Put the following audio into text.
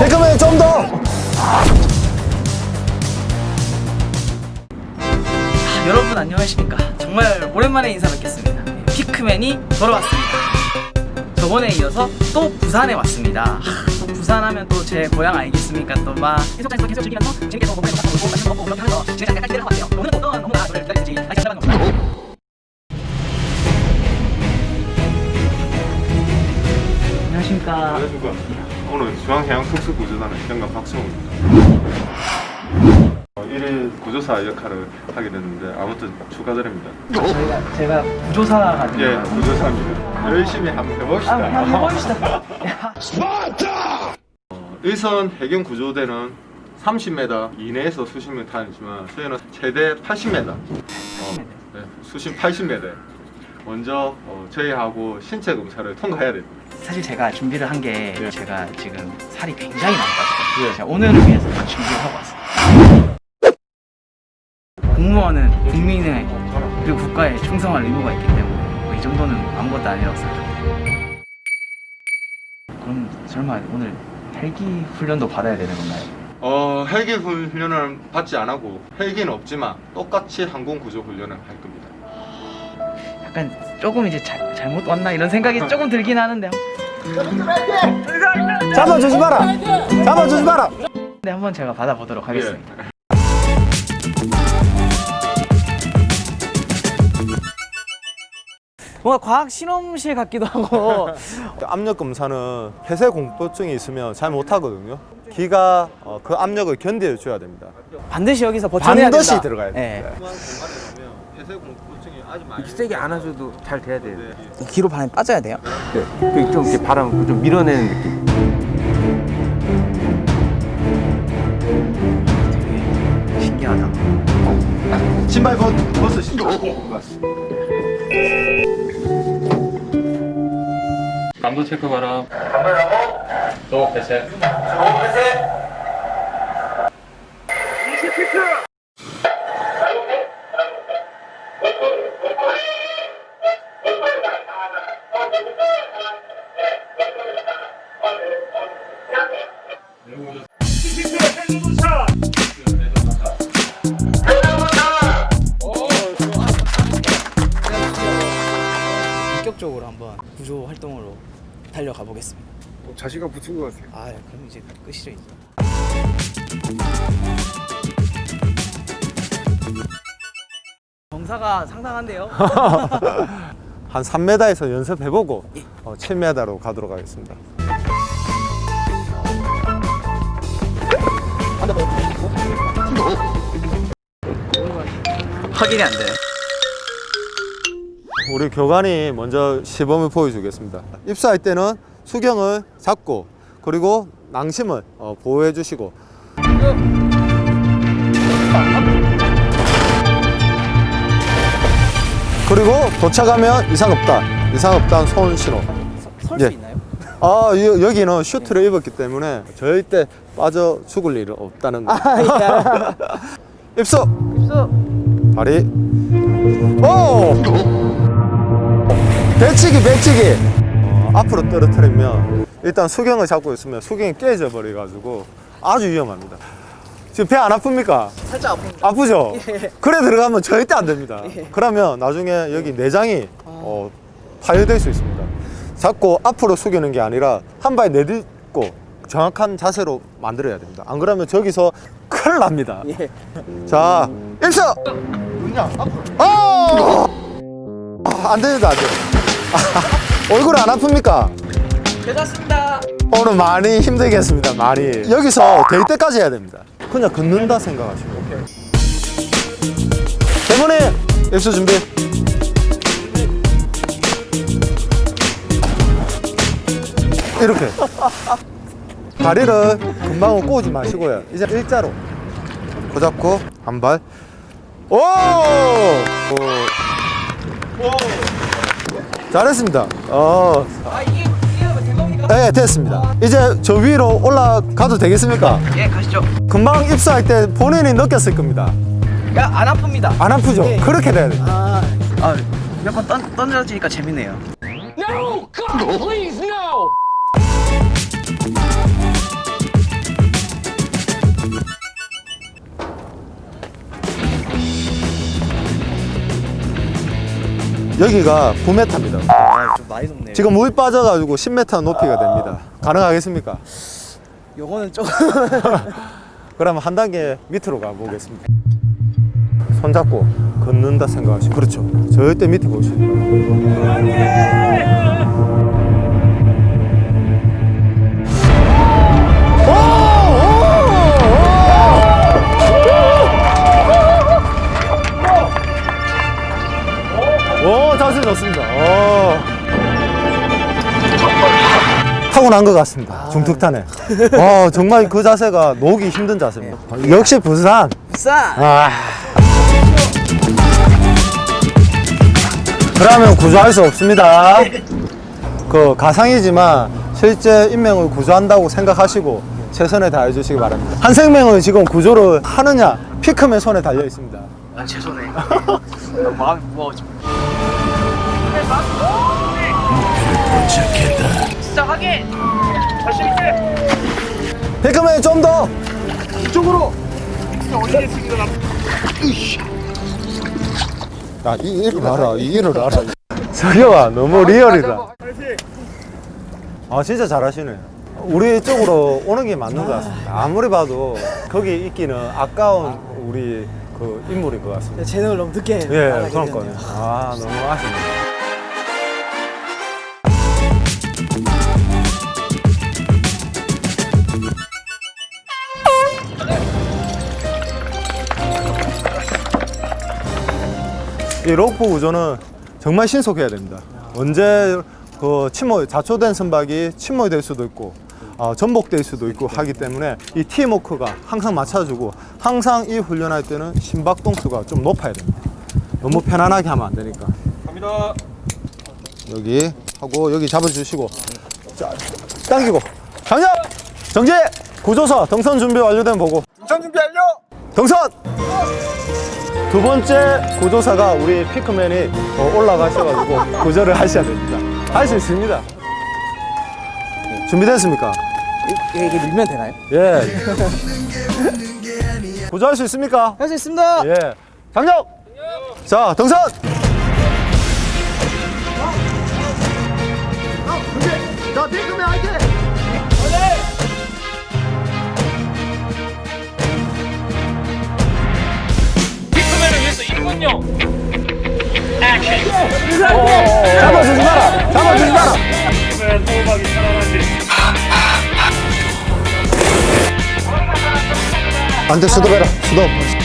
백컴에 좀 더. 아, 여러분 안녕하십니까? 정말 오랜만에 인사 뵙겠습니다. 네, 피크맨이 돌아왔습니다. 저번에 이어서 또 부산에 왔습니다. 하, 또 부산하면 또 제 고향 아니겠습니까? 또막 해수욕장에서 계속 즐기면서 재밌게 또 먹고 먹고 맛있는 거 먹고 그렇게 하면서 진짜 약간 기대를 하고 왔어요. 오늘은 어떤 너무나 노래를 기다릴지 아직 안 잡아놓은 없나요? 안녕하십니까? 안녕하십니까. 오늘 중앙해양특수구조단의 현관 박성우입니다. 어, 1일 구조사 역할을 하게 됐는데 아무튼 축하드립니다. 저희가 제가 구조사가 예, 구조사입니다. 열심히 한번 해봅시다. 아, 한번 해봅시다 어, 일선 해경 구조대는 30m 이내에서 수심을 타지만 저희는 최대 80m, 어, 네, 수심 80m. 먼저 어, 저희하고 신체 검사를 통과해야 됩니다. 사실 제가 준비를 한게 네. 제가 지금 살이 굉장히 많이 빠졌거든요. 네. 제가 오늘을 위해서 다 준비를 하고 왔어요. 공무원은 국민의 그리고 국가에 충성할 의무가 있기 때문에 뭐이 정도는 아무것도 아니라고 생각합니다. 그럼 설마 오늘 헬기 훈련도 받아야 되는 건가요? 어, 헬기 훈련을 받지 않고 헬기는 없지만 똑같이 항공 구조 훈련을 할 겁니다. 약간 조금 이제 잘, 잘못 왔나 이런 생각이 조금 들긴 하는데 잡아주지 마라. 잡아주지 마라. 네, 한번 제가 받아보도록 하겠습니다. 예. 뭔가 과학 실험실 같기도 하고 압력 검사는 폐쇄 공포증이 있으면 잘 못하거든요. 기가 어, 그 압력을 견뎌 줘야 됩니다. 반드시 여기서 버텨내야 반드시 된다. 들어가야 네. 됩니다. 폐쇄 공포증이 아주 많이 세게 안 하셔도 잘 돼야 돼요. 뒤로 반에 빠져야 돼요. 네. 그좀 이렇게 바람 좀 밀어내는 느낌. 신기하다. 신발 벗, 벗으시죠. 감도 체크 바람. 또 배색. 본격 적으로 한번 구조 활동으로 달려가 보겠습니다. 자신감 붙은 것 같아요. 아, 그럼 이제 끝이죠 이제. 정사가 상당한데요. 한 3m에서 연습해보고 어, 7m로 가도록 하겠습니다. 확인이 안 돼요. 우리 교관이 먼저 시범을 보여주겠습니다. 입수할 때는 수경을 잡고 그리고 낭심을 어, 보호해 주시고 그리고 도착하면 이상 없다. 이상 없다는 손 신호. 설 수 예. 있나요? 아 여, 여기는 슈트를 입었기 때문에 절대 빠져 죽을 일은 없다는 거. 입수. 입수. 다리. 오! 배치기, 배치기. 어, 앞으로 떨어뜨리면 일단 수경을 잡고 있으면 수경이 깨져 버려 가지고 아주 위험합니다. 지금 배 안 아픕니까? 살짝 아픕니다. 아프죠? 예. 그래 들어가면 절대 안 됩니다. 그러면 나중에 여기 내장이 어, 파열될 수 있습니다. 자꾸 앞으로 숙이는 게 아니라 한 발 내딛고 정확한 자세로 만들어야 됩니다. 안 그러면 저기서 큰일 납니다. 예. 자, 일수! 어! 아, 안 됩니다, 안 돼요. 얼굴 안 아픕니까? 괜찮습니다. 오늘 많이 힘들겠습니다, 많이. 여기서 될 때까지 해야 됩니다. 그냥 걷는다 생각하시고. 대본에 입수 준비. 이렇게. 다리를 금방 꼬지 마시고요. 이제 일자로. 고 잡고, 한 발. 오! 오. 잘했습니다. 어, 아, 이게 이게? 네, 됐습니다. 이제 저 위로 올라가도 되겠습니까? 예, 가시죠. 금방 입수할 때 본인이 느꼈을 겁니다. 야, 안 아픕니다. 안 아프죠? 예. 그렇게 돼야 돼요. 아, 아, 몇번 던, 던져지니까 재밌네요. 여기가 9m입니다. 아, 좀 많이 높네요. 지금 물 빠져가지고 10m 높이가 됩니다. 가능하겠습니까? 요거는 좀 그러면 한 단계 밑으로 가보겠습니다. 손잡고 걷는다 생각하시고 그렇죠. 절대 밑에 보시죠. 타고난 것 같습니다. 중특탄에. 어, 정말 그 자세가 놓기 힘든 자세입니다. 역시 부산. 비싸. 아. 그러면 구조할 수 없습니다. 그 가상이지만 실제 인명을 구조한다고 생각하시고 최선을 다해 주시기 바랍니다. 한 생명을 지금 구조를 하느냐 피크맨 손에 달려 있습니다. 아, 제 손에. 마음이 무거워져. 시작하게. 열심히 해. 피크맨 좀 더. 야, 이 일을 알아. 이 일을 알아. 석영아, 너무 리얼이다. 아, 진짜 잘하시네. 우리 쪽으로 오는 게 맞는 것 같습니다. 아무리 봐도 거기 있기는 아까운 우리 그 인물인 것 같습니다. 재능을 너무 늦게. 예, 그러니까요. 아, 너무 아쉽네. 이 로프 구조는 정말 신속해야 됩니다. 언제 그 침몰, 자초된 선박이 침몰이 될 수도 있고, 어, 전복될 수도 있고 하기 때문에 이 팀워크가 항상 맞춰주고, 항상 이 훈련할 때는 심박동수가 좀 높아야 됩니다. 너무 편안하게 하면 안 되니까. 갑니다. 여기 하고 여기 잡아주시고, 자, 당기고, 장전! 정지! 구조사 등선 준비 완료된 보고. 등선 준비 완료! 등선! 두 번째 구조사가 우리 피크맨이 어, 올라가셔가지고 구조를 하셔야 됩니다. 할 수 있습니다. 준비됐습니까? 이게, 이게 밀면 되나요? 예. 구조할 수 있습니까? 할 수 있습니다. 예. 장력! 자, 등선! 안 돼, 수도해라, 수도.